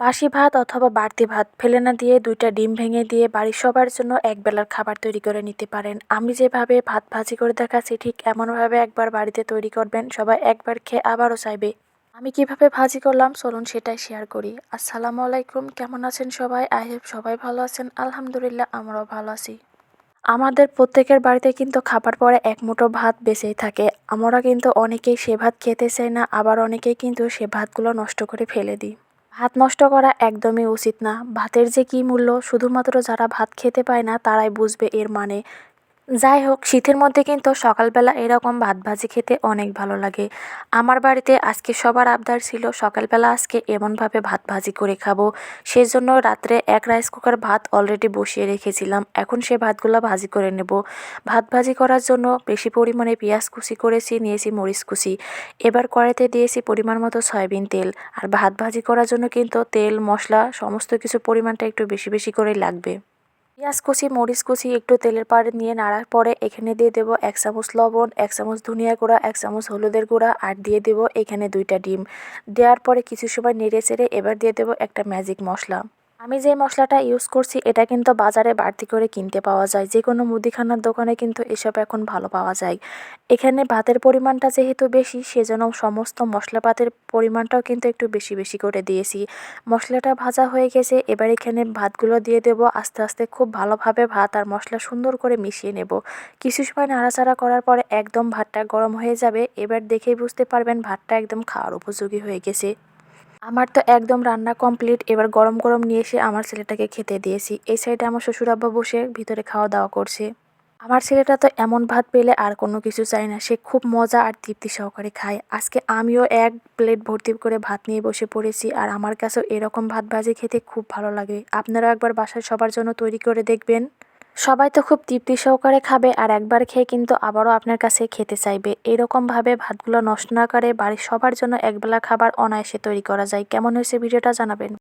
বাসি ভাত অথবা বাড়তি ভাত ফেলে না দিয়ে দুইটা ডিম ভেঙে দিয়ে বাড়ির সবার জন্য এক বেলার খাবার তৈরি করে নিতে পারেন। আমি যেভাবে ভাত ভাজি করে দেখাচ্ছি, ঠিক এমনভাবে একবার বাড়িতে তৈরি করবেন, সবাই একবার খেয়ে আবারও চাইবে। আমি কীভাবে ভাজি করলাম, চলুন সেটাই শেয়ার করি। আসসালামু আলাইকুম, কেমন আছেন সবাই? আই হোপ সবাই ভালো আছেন। আলহামদুলিল্লাহ, আমরাও ভালো আছি। আমাদের প্রত্যেকের বাড়িতে কিন্তু খাবার পরে এক মুঠো ভাত বেঁচেই থাকে। আমরা কিন্তু অনেকেই সে ভাত খেতে চাই না, আবার অনেকেই কিন্তু সে ভাতগুলো নষ্ট করে ফেলে দিই। ভাত নষ্ট করা একদমই উচিত না। ভাতের যে কী মূল্য, শুধুমাত্র যারা ভাত খেতে পায় না, তারাই বুঝবে এর মানে। যাই হোক, শীতের মধ্যে কিন্তু সকালবেলা এরকম ভাত ভাজি খেতে অনেক ভালো লাগে। আমার বাড়িতে আজকে সবার আবদার ছিল সকালবেলা আজকে এমনভাবে ভাত ভাজি করে খাব। সেজন্য রাত্রে এক রাইস কুকার ভাত অলরেডি বসিয়ে রেখেছিলাম। এখন সে ভাতগুলো ভাজি করে নেব। ভাত ভাজি করার জন্য বেশি পরিমাণে পেঁয়াজ কুচি করেছি, নিয়েছি মরিচ কুচি। এবার কড়াইতে দিয়েছি পরিমাণ মতো সয়াবিন তেল। আর ভাত ভাজি করার জন্য কিন্তু তেল, মশলা, সমস্ত কিছু পরিমাণটা একটু বেশি বেশি করেই লাগবে। পেঁয়াজ কুচি, মরিচ কুচি, একটু তেলের পাড়ে নিয়ে নাড়ার পরে এখানে দিয়ে দেব এক চামচ লবণ, এক চামচ ধনিয়া গুঁড়া, এক চামচ হলুদের গুঁড়া আর দিয়ে দেব এখানে দুইটা ডিম। দেওয়ার পরে কিছু সময় নেড়ে চেড়ে এবার দিয়ে দেব একটা ম্যাজিক মশলা। আমি যে মশলাটা ইউজ করছি, এটা কিন্তু বাজারে বাড়তি করে কিনতে পাওয়া যায়। যে কোনো মুদিখানার দোকানে কিন্তু এসব এখন ভালো পাওয়া যায়। এখানে ভাতের পরিমাণটা যেহেতু বেশি, সেজন্য সমস্ত মশলাপাতের পরিমাণটাও কিন্তু একটু বেশি বেশি করে দিয়েছি। মশলাটা ভাজা হয়ে গেছে, এবার এখানে ভাতগুলো দিয়ে দেব। আস্তে আস্তে খুব ভালোভাবে ভাত আর মশলা সুন্দর করে মিশিয়ে নেব। কিছু সময় নাড়াচাড়া করার পরে একদম ভাতটা গরম হয়ে যাবে। এবার দেখেই বুঝতে পারবেন, ভাতটা একদম খাওয়ার উপযোগী হয়ে গেছে। আমার তো একদম রান্না কমপ্লিট এবার গরম গরম নিয়ে এসে আমার ছেলেটাকে খেতে দিয়েছি। এই সাইডে আমার শ্বশুর আব্বা বসে ভিতরে খাওয়া দাওয়া করছে। আমার ছেলেটা তো এমন ভাত পেলে আর কোনো কিছু চাই না, সে খুব মজা আর তৃপ্তি সহকারে খায়। আজকে আমিও এক প্লেট ভর্তি করে ভাত নিয়ে বসে পড়েছি আর আমার কাছেও এরকম ভাত ভাজি খেতে খুব ভালো লাগে। আপনারাও একবার বাসায় সবার জন্য তৈরি করে দেখবেন। সবাই তো খুব তৃপ্তি সহকারে খাবে আর একবার খেয়ে কিন্তু আবারও আপনার কাছে খেতে চাইবে। এরকমভাবে ভাতগুলো নষ্ট না করে বাড়ির সবার জন্য একবেলা খাবার অনায়াসে তৈরি করা যায়। কেমন হয়েছে ভিডিওটা জানাবেন।